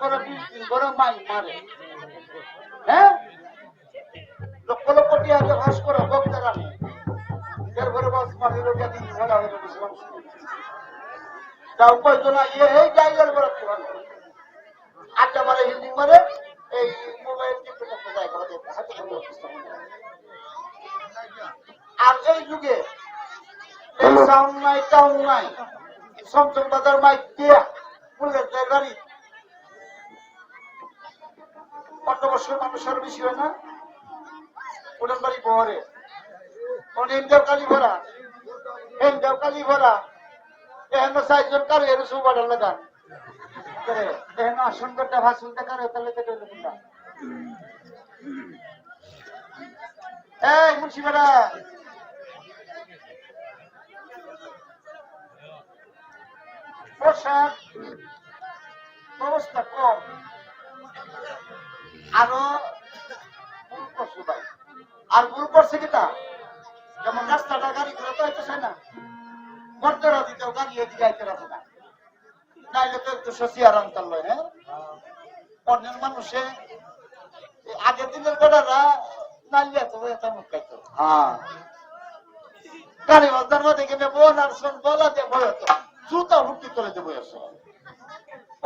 করে বিশ দিন করে মাই মারে। হ্যাঁ? লক্ষ লক্ষ টিয়া ভাস করো ভক্তেরা নেই এরপরে বাস মারি রোজা দিন ভরা হয়ে গেছিলাম যাও কইতো না ইয়ে এই জায়গার পুরানো আড্ডা মারে হিন্দি মারে এই মোবাইল টিপে টিপে যায় ঘরে। আর এই যুগে এই সাউন্ড নাই টাউন নাই সমসম বাজার মাইক দিয়া দেয় গাড়ি অন্য মানুষের বেশি হয় না? উড়ান বাড়ি বহরে। ভরা। এনটাও কালি ভরা। এহেন চারজন কারও এর সুবাডার লাগান এহেন আসন করতে দেখার তাহলে কেটে কোনটা এই, মুন্সি পোশাক কম। আরও ভুল করছ ভাই আর ভুল করছে কিটা যেমন রাস্তাটা গাড়ি করে তো হইতেছে না। মর্যাদা দিতেও গাড়ি এদিকে আইতে রাখে না। নাইলে তো একটু সসিয়ার অন্তর লয় হ্যাঁ? অন্যের মানুষে আগের দিনের বেড়ারা নাইলে তো এটা মুখ খাইতো। হ্যাঁ। গাড়ি বাজার মধ্যে গেলে বোন আর শোন বলা দিয়ে হতো জুতা হুটি করে দেবো এসো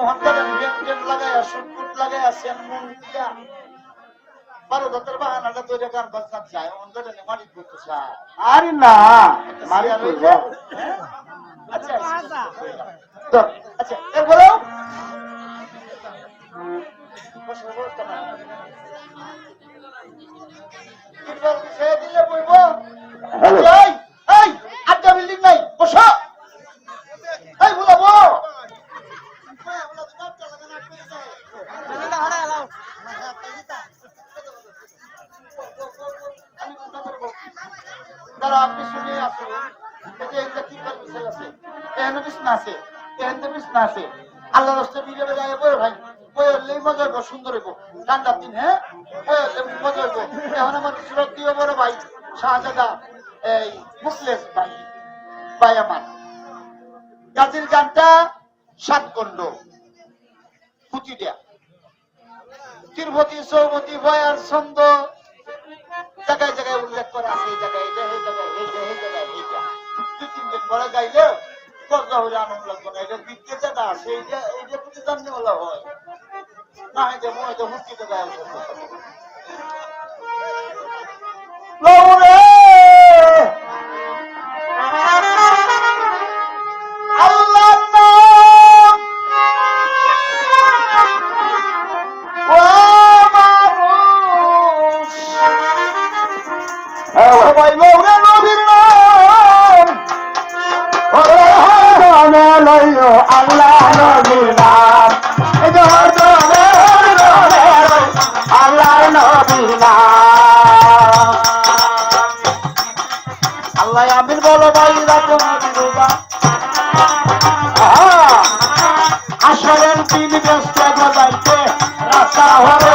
অহংকারের ব্যঞ্জন লাগাই আসুন কুট লাগাই আসেন মন দিয়া। বারো দত্তর বাহানাটা তৈরি গান বাজনা চায় অন্ধরে মারি করতে চায়। আরে না মারি করব। আচ্ছা আচ্ছা। এর বলো। বসো, বসো না। তিনবার পিছিয়ে দিলে বইবো। এখানে আছে। আল্লাহ রাস্তা বিলে বেলায় বই ভাই বই মজা হইব সুন্দর হইব। ঠান্ডার দিন হ্যাঁ? বই মজা হইব। এখন আমার সুরত দিয়ে এই মুখলেস ভাই দেয়া তিরুপতি সৌমতি ভয়ার ছন্দ। জায়গায় জায়গায় উল্লেখ করা আছে দুই, তিন দিন পরে গাইলে। গজা হলে আনন্দ লাগবে না, এটা বিদ্যে জায়গা আছে এইটা এইটা প্রতি জানতে বলা হয়। না এটা মনে হয় গায়ে হরে আল্লাহ নবীর নাম যে হরে হরে আল্লাহ নবীর নাম আল্লাহ আমিন বলো ভাই, রাখো আসলেন তিন ব্যস্ত রাস্তা হবে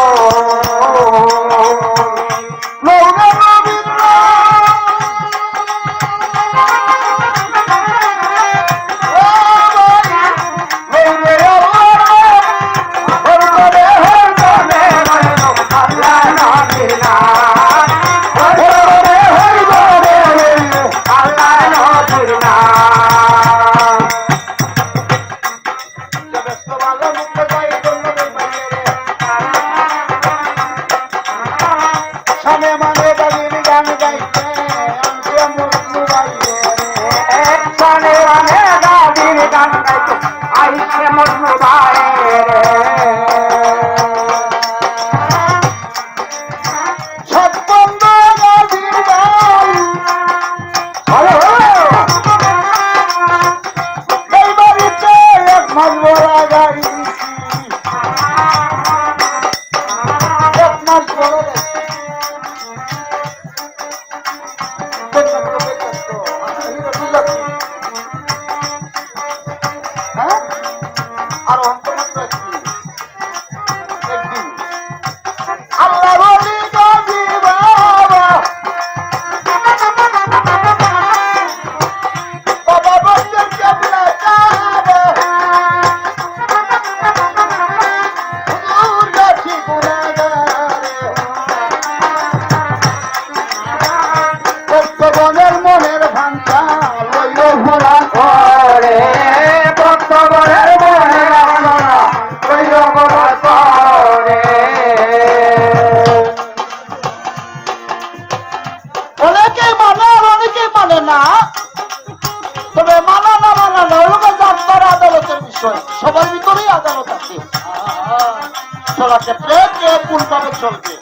ক্ষেত্রে কে কোনভাবে চলবে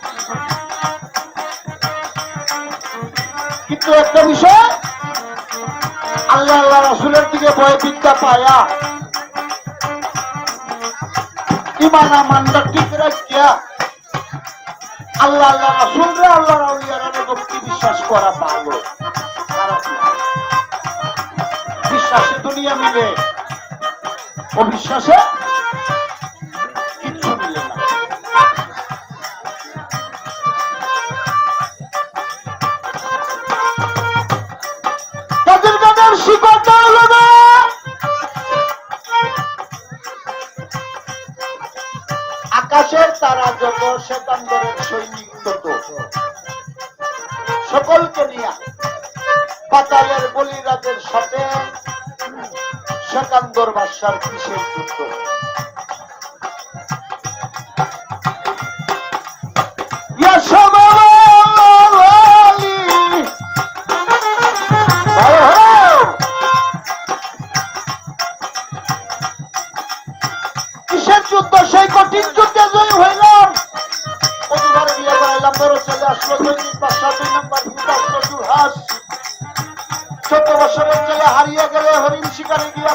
কিন্তু একটা বিষয়, আল্লাহ আল্লাহ রসুলের দিকে ভয় বিদ্যা পায়া। ইমান আমানটা ঠিক রাখিয়া আল্লাহ আল্লাহ রসুলরে আল্লাহ রাউলিয়ারা বিশ্বাস করা ভালো? বিশ্বাসে দুনিয়া মিলে। অবিশ্বাসে সকলকে নিয়ে পাতালের বলিরাজের সাথে সেকান্দর বাসার কিসের যুদ্ধ?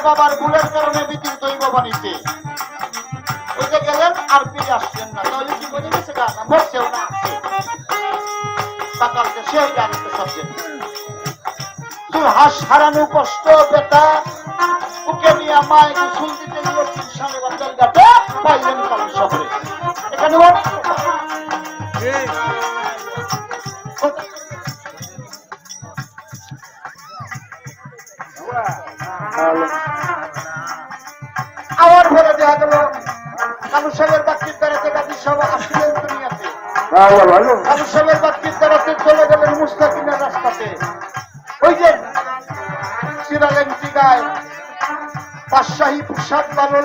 বাবার ভুলের কারণে বিতির দৈব বাণীতে ওই যে গেলেন আর ফিরে আসলেন না। তাহলে কি বলে গেছে গা না, মরছেও না সকালকে সেই গাড়িতে সবচেয়ে হাস হারানো কষ্ট, বেটা। ওকে নিয়ে মায় গোসল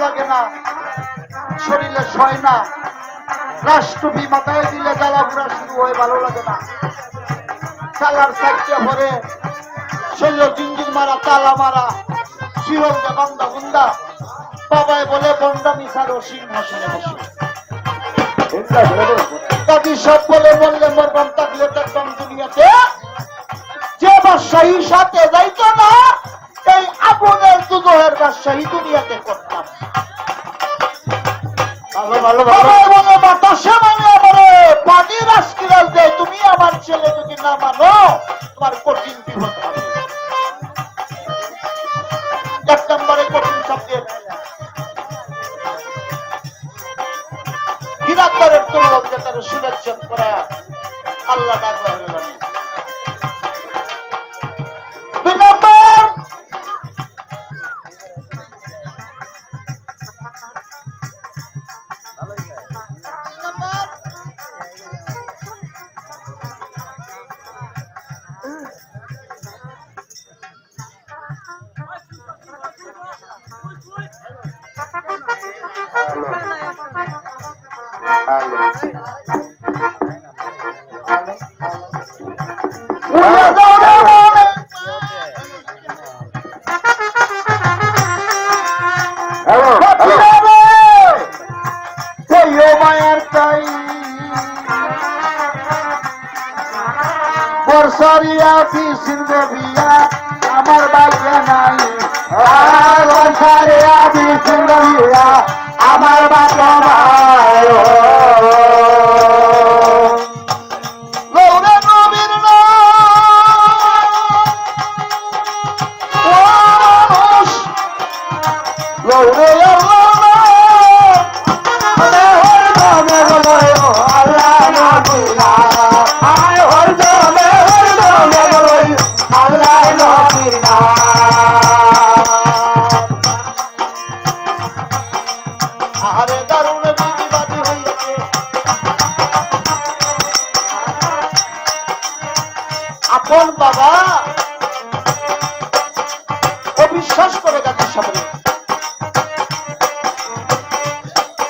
লাগে না, শরীরে সয় না রাষ্ট্রপি মাথায় দিলে জ্বালা পুরা শুরু হয়, ভালো লাগে না। চালার সাইডে ভরে শৈল জিঞ্জির মারা, তালা মারা শিরল দে বান্দা বুন্দা বাবাই বলে বন্ডা মিশার সিংহাসনে বসে। কাজী সব বলে বললে মরবাম থাকলে দেখতাম দুনিয়াতে। যে বাদশাহী সাথে যাইতো না এই আপনের দুদহের বাদশাহী দুনিয়াতে করতাম। ভালো ভালো ভালো। করিয়া কৃষ্ণ বিয়া আমার বাইকে নাই। সংসারে আমি কৃষ্ণ বিয়া আমার বাবা নাই। Oh,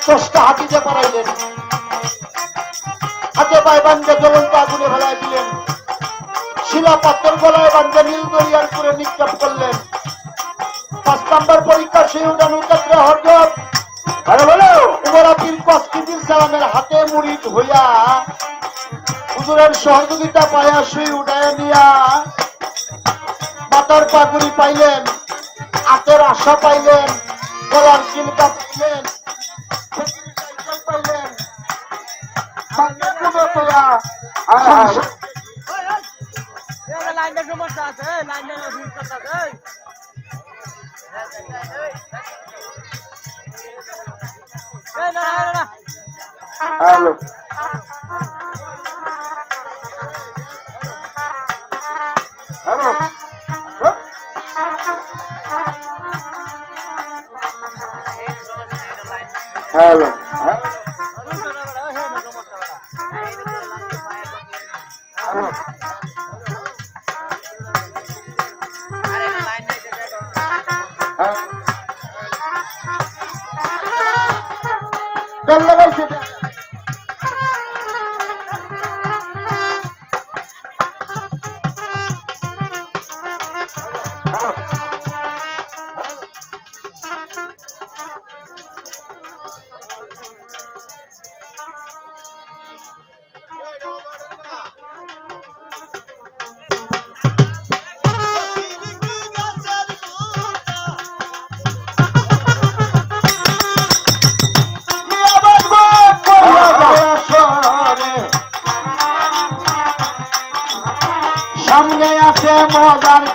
দশটা হাতিতে পারাইলেন। হাতে পায়ে বান্ধে জ্বলন্ত আগুনে ফেলায় দিলেন। শিলা পাত্রের গলায় বান্ধে নীল দরিয়ার করে নিক্ষেপ করলেন। পাঁচ নম্বর পরীক্ষা সেই উঠান উত্তরে হরজত। হাতে মুড়িদ হইয়া হুজুরের সহযোগিতা পাইয়া শুই উঠায় নিয়া মাতার পাগুড়ি পাইলেন হাতের আশা পাইলেন, গলার চিলকা লাইনের সমস্যা আছে লাইনের সমস্যা আছে এই না না না হ্যালো হ্যালো হ্যালো হ্যাঁ হ্যালো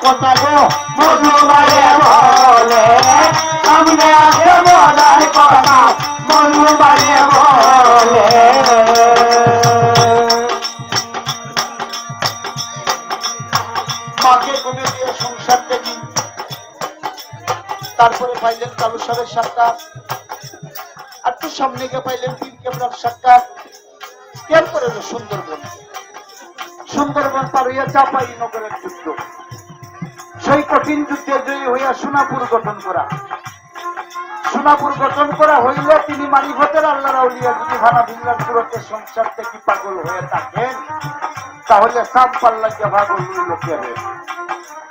কথা গো মাকে কমে দিয়ে সংসার দেখি। তারপরে পাইলেন কালু সাহেবের সাক্ষাৎ। আর তো সামনে গিয়ে পাইলেন তিন ক্যামেরার সাক্ষাৎ। কেন করে সুন্দরবন? সুন্দরবন পার হইয়া চাপাই নগরের যুদ্ধ। সেই কঠিন যুদ্ধে জয়ী হইয়া সোনাপুর গঠন করা। সোনাপুর গঠন করা হইলে তিনি মারিফতের আল্লাহ রাউলিয়া যদি ভাড়া ভিল্লার পুরতে সংসার থেকে পাগল হয়ে থাকেন তাহলে সাপ পাল্লাকে ভাগল লোকে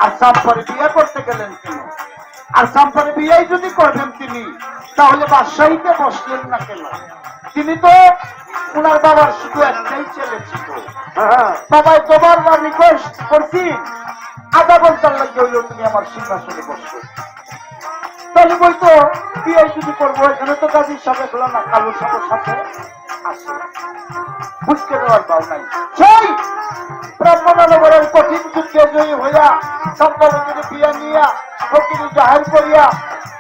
আর সাম্পারে বিয়ে করতে গেলেন কেন? আর সাম্পারে বিয়ে যদি করবেন তিনি তাহলে বাদশাহীতে বসলেন না কেন? তিনি তো ওনার বাবার শুধু একটাই ছেলে ছিল। হ্যাঁ। বাবাই তোমার বা রিকোয়েস্ট করছি আধা ঘণ্টার লাগে হইল তুমি আমার সিংহাসনে বসবে তাহলে বলতো, বিয়ে যদি করব, এখানে তো কাজীর সাথে গেল না, কালু সাথের সাথে আসে। বুঝতে দেওয়ার পাও নাই। সেই ব্রাহ্মণনগরের কঠিন যুদ্ধে জয়ী হইয়া সম্পাদকের বিয়া নিয়া, ফকিরি জাহের করিয়া,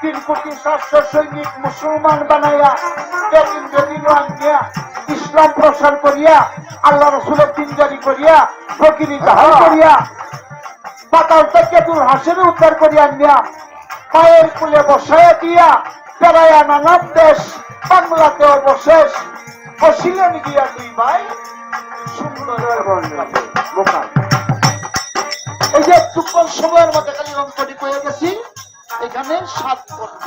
তিন কোটি সাতশো সৈনিক মুসলমান বানাইয়া, বেদিন বেদিন আনিয়া ইসলাম প্রসার করিয়া, আল্লাহ রসুলের দিন জারি করিয়া, ফকিরি জাহার করিয়া পাতাল থেকে দূর হাসের উদ্ধার পায়ের দিয়া দেশ বাংলাতে অবশেষ গিয়া দুই ভাই। এই যে সময়ের মধ্যে খালি রংকটি পেয়ে গেছি, এখানে সাত পর্ব